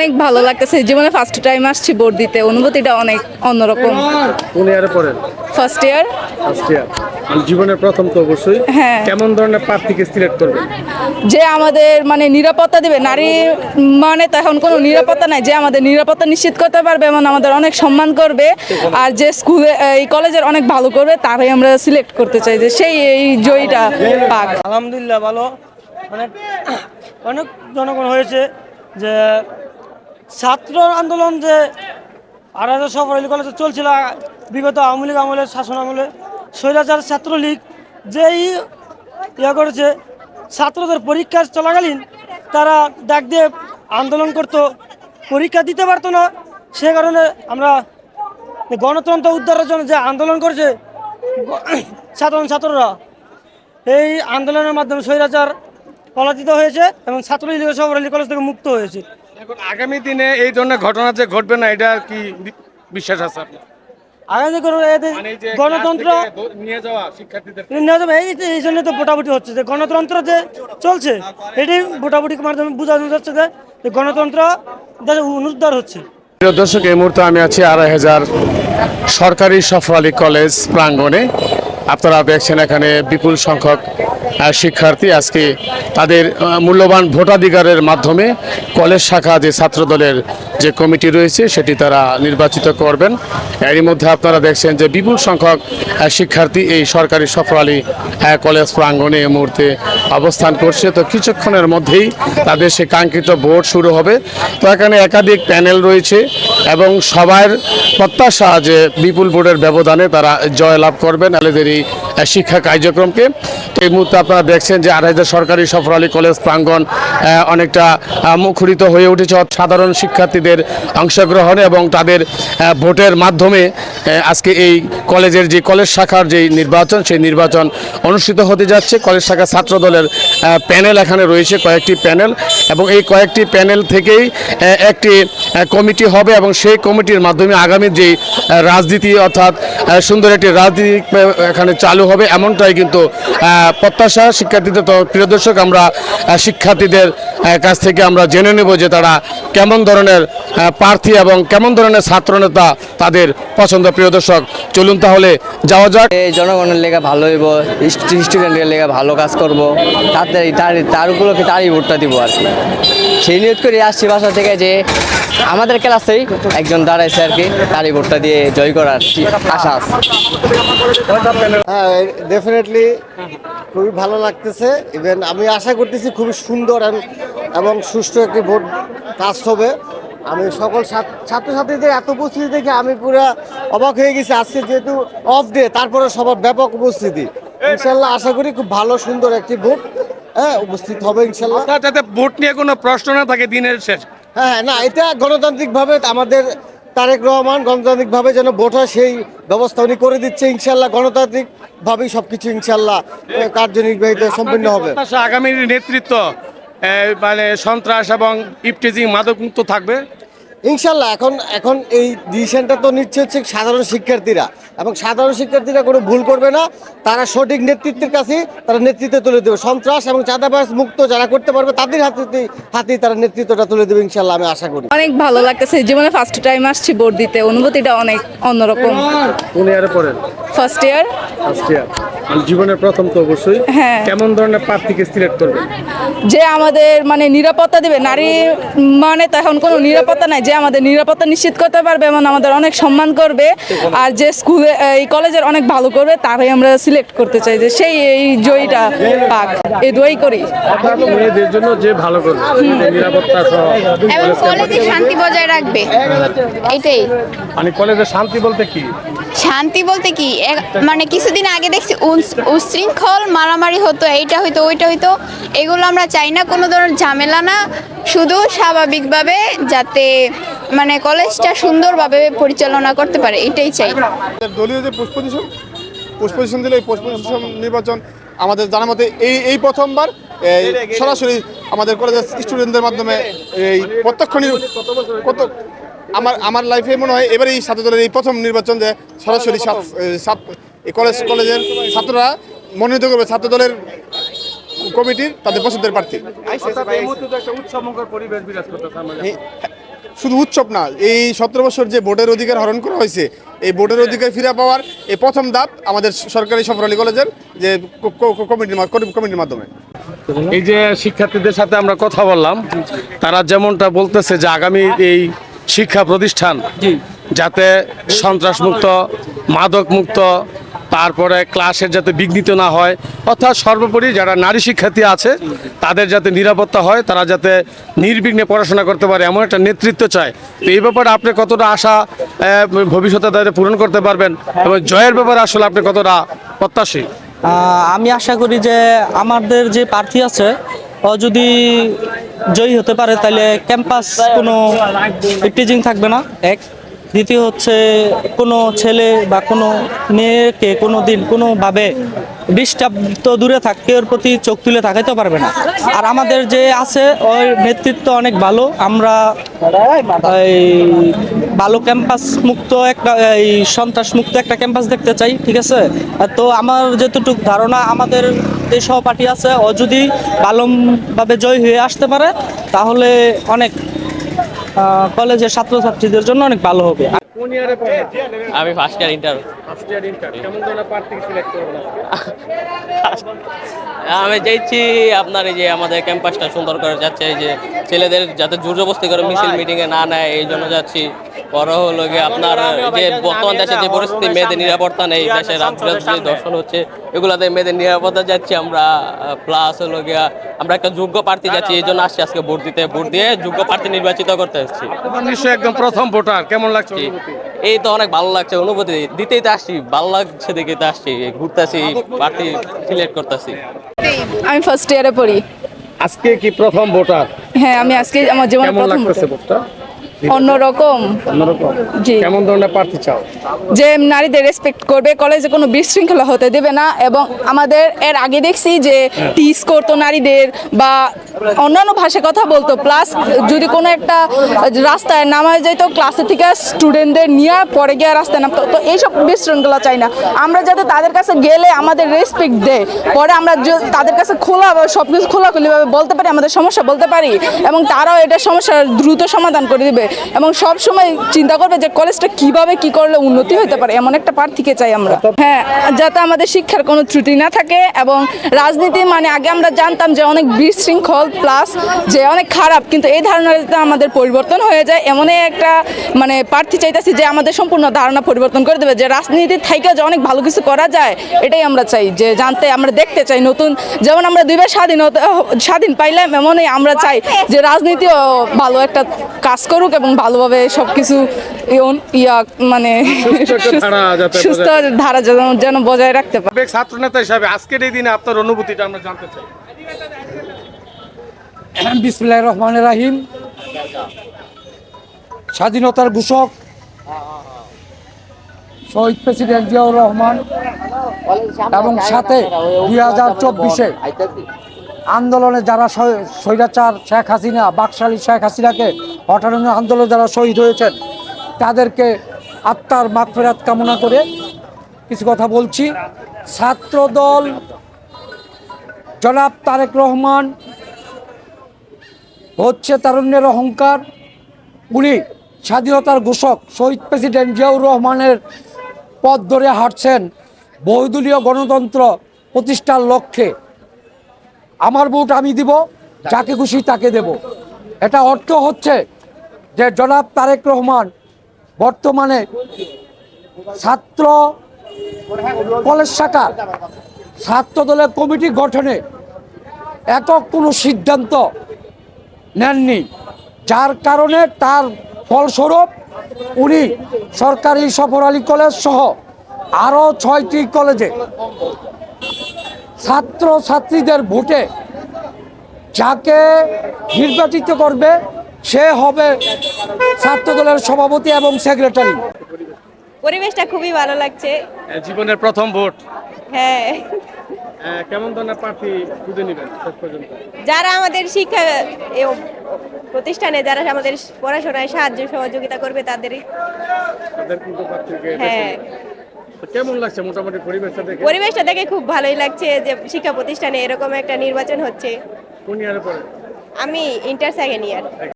অনেক ভালো লাগতেছে। জীবনে ফার্স্ট টাইম আসছি বোর্ড দিতে। অনুভূতিটা অনেক অন্যরকম। কোন ইয়ারে পড়েন? ফার্স্ট ইয়ার ফার্স্ট ইয়ার জীবনের প্রথম তো অবশ্যই। হ্যাঁ। কেমন ধরনের প্রার্থীকে সিলেক্ট করবেন? যে আমাদের মানে নিরাপত্তা দেবে নারী মানে তো এখন কোনো নিরাপত্তা নাই। যে আমাদের নিরাপত্তা নিশ্চিত করতে পারবে এবং আমাদের অনেক সম্মান করবে। আর যে স্কুলে এই কলেজের অনেক ভালো করবে তারাই আমরা সিলেক্ট করতে চাই যে সেই এই জয়ীটা পাক। আলহামদুলিল্লাহ ভালো। অনেক অনেক জনগণ হয়েছে যে ছাত্র আন্দোলন যে আড়াই সফর কলেজে চলছিল, বিগত আওয়ামী লীগ আমলের শাসন আমলে, স্বৈরাচার ছাত্রলীগ যেই ইয়ে করেছে, ছাত্রদের পরীক্ষা চলাকালীন তারা ডাক দিয়ে আন্দোলন করত, পরীক্ষা দিতে পারতো না। সে কারণে আমরা গণতন্ত্র উদ্ধারের জন্য যে আন্দোলন করেছে, সাধারণ ছাত্ররা, এই আন্দোলনের মাধ্যমে স্বৈরাচার পলাচিত হয়েছে এবং ছাত্রলীগ সবরালী কলেজ থেকে মুক্ত হয়েছে। এখন আগামী দিনে এই ধরনের ঘটনা যে ঘটবে না এটা কি বিশ্বাস আছে আপনার? আগামী মানে গণতন্ত্র নিয়ে যাওয়া শিক্ষার্থীদের যাবে এই জন্য তো ভোটাভুটি হচ্ছে যে গণতন্ত্র যে চলছে এটি ভোটাভুটির মাধ্যমে বোঝানো যাচ্ছে যে গণতন্ত্র অনুদ্ধার হচ্ছে দর্শক এই মুহূর্তে আমি আছি আড়াই হাজার সরকারি সফরালি কলেজ প্রাঙ্গণে আপনারা দেখছেন এখানে বিপুল সংখ্যক শিক্ষার্থী আজকে তাদের মূল্যবান ভোটাধিকারের মাধ্যমে কলেজ শাখা যে ছাত্রদলের যে কমিটি রয়েছে সেটি তারা নির্বাচিত করবেন। এরই মধ্যে আপনারা দেখছেন যে বিপুল সংখ্যক শিক্ষার্থী এই সরকারি সফরালি আহ, কলেজ প্রাঙ্গণে এই মুহূর্তে অবস্থান করছে। তো কিছুক্ষণের মধ্যেই তাদের সে কাঙ্ক্ষিত ভোট শুরু হবে। তো এখানে একাধিক প্যানেল রয়েছে এবং সবার প্রত্যাশা যে বিপুল ভোটের ব্যবধানে তারা জয়লাভ করবেন। এদের এই শিক্ষা কার্যক্রমকে। তো এই মুহূর্তে আপনারা দেখছেন যে আড়াইহাজার সরকারি সফরালি কলেজ প্রাঙ্গণ অনেকটা মুখরিত হয়ে উঠেছে সাধারণ শিক্ষার্থীদের অংশগ্রহণে এবং তাদের ভোটের মাধ্যমে আজকে এই কলেজের যে কলেজ শাখার যে নির্বাচন, সেই নির্বাচন অনুষ্ঠিত হতে যাচ্ছে। কলেজ শাখা ছাত্র দলের প্যানেল এখানে রয়েছে, কয়েকটি প্যানেল এবং এই কয়েকটি প্যানেল থেকেই একটি কমিটি হবে এবং সেই কমিটির মাধ্যমে আগামী যে রাজনীতি অর্থাৎ সুন্দর একটি রাজনীতি এখানে চালু হবে এমনটাই কিন্তু প্রত্যাশা শিক্ষার্থীদের। তো প্রিয় দর্শক, আমরা শিক্ষার্থীদের কাছ থেকে আমরা জেনে নেব যে তারা কেমন ধরনের প্রার্থী এবং কেমন ধরনের ছাত্রনেতা তাদের পছন্দ। প্রিয় দর্শক, চলুন তাহলে যাওয়া যাক। এই জনগণের লেগে ভালো হইব স্টুডেন্টের লেগে ভালো কাজ করব। তাদের তার তার উপলক্ষে তারই ভোটটা দিব আর কি। সেই নিয়োগ করে আসছি বাসা থেকে যে আমাদের ক্লাসেই একজন দাঁড়াইছে আর কি, তারই ভোটটা দিয়ে জয় করার আশা আছে। হ্যাঁ ডেফিনেটলি খুবই ভালো লাগতেছে। ইভেন আমি আশা করতেছি খুবই সুন্দর এবং সুষ্ঠু একটি ভোট কাস্ট হবে। আমি সকল ছাত্র- ছাত্রছাত্রীদের এত উপস্থিতি দেখে আমি পুরো অবাক হয়ে গেছি। আজকে যেহেতু অফ ডে তারপরে সবার ব্যাপক উপস্থিতি। ইনশাল্লাহ আশা করি খুব ভালো সুন্দর একটি ভোট হ্যাঁ উপস্থিত হবে ইনশাল্লাহ। যাতে ভোট নিয়ে কোনো প্রশ্ন না থাকে দিনের শেষ। হ্যাঁ না এটা গণতান্ত্রিকভাবে আমাদের তারেক রহমান গণতান্ত্রিকভাবে যেন ভোট হয় সেই ব্যবস্থা উনি করে দিচ্ছে, ইনশাল্লাহ গণতান্ত্রিকভাবেই সব কিছু ইনশাল্লাহ কার্যনির্বাহিত সম্পন্ন হবে। আগামী নেতৃত্ব মানে সন্ত্রাস এবং মাদক মুক্ত থাকবে। ইনশাল্লাহ এখন এখন এই ডিসিশনটা তো নিচ্ছে হচ্ছে সাধারণ শিক্ষার্থীরা। এবং সাধারণ শিক্ষার্থীরা কোনো ভুল করবে না তারা সঠিক নেতৃত্বের কাছে তারা নেতৃত্ব তুলে দেবে। সন্ত্রাস এবং চাঁদাবাস মুক্ত যারা করতে পারবে তাদের হাতে হাতেই তারা নেতৃত্বটা তুলে দেবে ইনশাল্লাহ আমি আশা করি। অনেক ভালো লাগতেছে জীবনে ফার্স্ট টাইম আসছি ভোট দিতে অনুভূতিটা অনেক অন্যরকম। কোন ইয়ারে পড়েন? ফার্স্ট ইয়ার ফার্স্ট ইয়ার জীবনের প্রথম তো অবশ্যই। হ্যাঁ। কেমন ধরনের প্রার্থীকে সিলেক্ট করবেন যে আমাদের মানে নিরাপত্তা দেবে নারী মানে তো এখন কোনো নিরাপত্তা নাই যে আমাদের নিরাপত্তা নিশ্চিত করতে পারবে এবং আমাদের অনেক সম্মান করবে আর যে স্কুলে এই কলেজের অনেক ভালো করবে তারাই আমরা সিলেক্ট করতে চাই যে সেই এই জয়টা পাক এই দোয়াই করি। মেয়েদের জন্য যে ভালো করবে নিরাপত্তা সহ এবং কলেজে শান্তি বজায় রাখবে এটাই মানে কলেজে শান্তি বলতে কি? শান্তি বলতে কি? মানে কিছুদিন আগে দেখছি উচ্ছৃঙ্খল মারামারি হতো, এইটা হইতো, ওইটা হইতো। এগুলো আমরা চাই না, কোনো ধরনের ঝামেলা না। শুধু স্বাভাবিকভাবে যাতে মানে কলেজটা সুন্দরভাবে পরিচালনা করতে পারে, এটাই চাই। দলীয় যে পোস্ট পজিশন দিলে এই নির্বাচন আমাদের জানার মতে এই এই প্রথমবার সরাসরি আমাদের কলেজের স্টুডেন্টদের মাধ্যমে এই প্রত্যক্ষ কত আমার আমার লাইফে মনে হয় এবারে এই ছাত্র দলের এই প্রথম নির্বাচন যে সরাসরি কলেজ কলেজের ছাত্ররা মনোনীত করবে ছাত্র দলের কমিটির তাদের পছন্দের প্রার্থী। শুধু উৎসব না এই সতেরো বছর যে ভোটের অধিকার হরণ করা হয়েছে এই ভোটের অধিকার ফিরে পাওয়ার এই প্রথম ধাপ আমাদের সরকারি সফর আলী কলেজের যে ক- ক- কমিটির কমিটির মাধ্যমে। এই যে শিক্ষার্থীদের সাথে আমরা কথা বললাম তারা যেমনটা বলতেছে যে আগামী এই শিক্ষা প্রতিষ্ঠান যাতে সন্ত্রাস মুক্ত মাদক মুক্ত তারপরে ক্লাসের যাতে বিঘ্নিত না হয় অর্থাৎ সর্বোপরি যারা নারী শিক্ষার্থী আছে তাদের যাতে নিরাপত্তা হয় তারা যাতে নির্বিঘ্নে পড়াশোনা করতে পারে এমন একটা নেতৃত্ব চায়। তো এই ব্যাপারে আপনি কতটা আশা ভবিষ্যতে তাদের পূরণ করতে পারবেন এবং জয়ের ব্যাপারে আসলে আপনি কতটা প্রত্যাশী? আমি আশা করি যে আমাদের যে প্রার্থী আছে ও যদি জয়ী হতে পারে তাহলে ক্যাম্পাস কোনো টিচিং থাকবে না। এক। দ্বিতীয় হচ্ছে, কোনো ছেলে বা কোনো মেয়েকে কোনো দিন কোনোভাবে ডিস্টার্ব তো দূরে থাক কেউর প্রতি চোখ তুলে তাকাইতে পারবে না। আর আমাদের যে আছে ওই নেতৃত্ব অনেক ভালো। আমরা এই ভালো ক্যাম্পাস মুক্ত একটা, এই সন্ত্রাস মুক্ত একটা ক্যাম্পাস দেখতে চাই, ঠিক আছে? তো আমার যতটুকু ধারণা, আমাদের যে সহপাঠী আছে, ও যদি ভালোভাবে জয় হয়ে আসতে পারে, তাহলে অনেক কলেজের ছাত্রছাত্রীদের জন্য অনেক ভালো হবে। আমি ফার্স্ট ইয়ার ইন্টার আমি চাইছি আপনার এই যে আমাদের ক্যাম্পাসটা সুন্দর করে যাচ্ছে এই যে ছেলেদের যাতে জোর জবস্তি করে মিছিল মিটিং এ না নেয় এই জন্য যাচ্ছি। বড় হলো গিয়ে আপনার যে বর্তমান দেশে যে পরিস্থিতি মেয়েদের নিরাপত্তা নেই দেশের রাত্রে দর্শন হচ্ছে এগুলাতে মেয়েদের নিরাপত্তা যাচ্ছি আমরা প্লাস হলো গিয়া আমরা একটা যোগ্য প্রার্থী যাচ্ছি এই জন্য আসছি আজকে ভোট দিতে ভোট দিয়ে যোগ্য প্রার্থী নির্বাচিত করতে এসেছি। নিশ্চয়ই একদম প্রথম ভোটার কেমন লাগছে এই তো অনেক ভালো লাগছে অনুভূতি দিতেই তো আসছি ভালো লাগছে দেখে তো আসছি ঘুরতেছি পার্টি সিলেক্ট করতেছি। আমি ফার্স্ট ইয়ারে পড়ি। আজকে কি প্রথম ভোটার? হ্যাঁ আমি আজকে আমার জীবনে প্রথম ভোটার। অন্যরকম। অন্যরকম। জি। কেমন ধরনের প্রার্থী চাও? যে নারীদের রেসপেক্ট করবে কলেজে কোনো বিশৃঙ্খলা হতে দেবে না এবং আমাদের এর আগে দেখছি যে টিস করতো নারীদের বা অন্যান্য ভাষায় কথা বলতো। প্লাস যদি কোনো একটা রাস্তায় নামা যেত ক্লাসে থেকে স্টুডেন্টদের নিয়ে পরে গিয়ে রাস্তায় নামতো। তো এইসব বিশৃঙ্খলা চাই না। আমরা যাতে তাদের কাছে গেলে আমাদের রেসপেক্ট দেয় পরে আমরা তাদের কাছে খোলা বা সব কিছু খোলাখুলিভাবে বলতে পারি আমাদের সমস্যা বলতে পারি এবং তারাও এটা সমস্যার দ্রুত সমাধান করে দিবে। এবং সব সময় চিন্তা করবে যে কলেজটা কীভাবে কি করলে উন্নতি হতে পারে, এমন একটা প্রার্থীকে চাই আমরা। হ্যাঁ যাতে আমাদের শিক্ষার কোনো ত্রুটি না থাকে এবং রাজনীতি মানে আগে আমরা জানতাম যে অনেক বিশৃঙ্খল প্লাস যে অনেক খারাপ, কিন্তু এই ধারণাটা আমাদের পরিবর্তন হয়ে যায়। এমনই একটা মানে প্রার্থী চাইতেছি যে আমাদের সম্পূর্ণ ধারণা পরিবর্তন করে দেবে যে রাজনীতির থেকে যে অনেক ভালো কিছু করা যায়, এটাই আমরা চাই। যে জানতে আমরা দেখতে চাই নতুন, যেমন আমরা দুইবার স্বাধীনতা, স্বাধীন পাইলাম, এমনই আমরা চাই যে রাজনীতিও ভালো একটা কাজ করুক এবং ভালোভাবে সব কিছু ইয়া মানে সুস্থ ধারা যেন বজায় রাখতে পারে। ছাত্র নেতা হিসাবে আজকের এই দিনে আপনার অনুভূতিটা আমরা জানতে চাই। বিসমুল্লাহ রহমান রাহিম। স্বাধীনতার ঘোষক শহীদ প্রেসিডেন্ট জিয়াউর রহমান এবং সাথে দুই হাজার চব্বিশে আন্দোলনে যারা স্বৈরাচার শেখ হাসিনা বাকশালী শেখ হাসিনাকে হটানোর আন্দোলনে যারা শহীদ হয়েছেন, তাদেরকে আত্মার মাগফেরাত কামনা করে কিছু কথা বলছি। ছাত্রদল, জনাব তারেক রহমান, হচ্ছে তারুণ্যের অহংকার। উনি স্বাধীনতার ঘোষক, শহীদ প্রেসিডেন্ট জিয়াউর রহমানের পথ ধরে হাঁটছেন বহুদলীয় গণতন্ত্র প্রতিষ্ঠার লক্ষ্যে। আমার ভোট আমি দিব, যাকে খুশি তাকে দেব। এটা অর্থ হচ্ছে যে জনাব তারেক রহমান বর্তমানে ছাত্র কলেজ শাখা, ছাত্র দলের কমিটি গঠনে একক কোনো সিদ্ধান্ত নেননি। যার কারণে তার ফলস্বরূপ উনি সরকারি সফর আলী কলেজ সহ আরও ছয়টি কলেজে ছাত্র ছাত্রীদের ভোটে যাকে নির্বাচিত করবে সে হবে ছাত্রদলের সভাপতি এবং সেক্রেটারি। পরিবেশটা খুবই ভালো লাগছে। জীবনের প্রথম ভোট। হ্যাঁ। কেমন ধরনের প্রার্থী খুঁজে নেবেন শেষ পর্যন্ত? যারা আমাদের শিক্ষা প্রতিষ্ঠানে যারা আমাদের পড়াশোনায় সাহায্য সহযোগিতা করবে তাদেরই তাদের কিন্তু প্রার্থীকে হ্যাঁ। কেমন লাগছে মোটামুটি পরিবেশটা দেখে? পরিবেশটা দেখে খুব ভালোই লাগছে যে শিক্ষা প্রতিষ্ঠানে এরকম একটা নির্বাচন হচ্ছে। কোন ইয়ারে পরে আমি ইন্টার সেকেন্ড ইয়ার।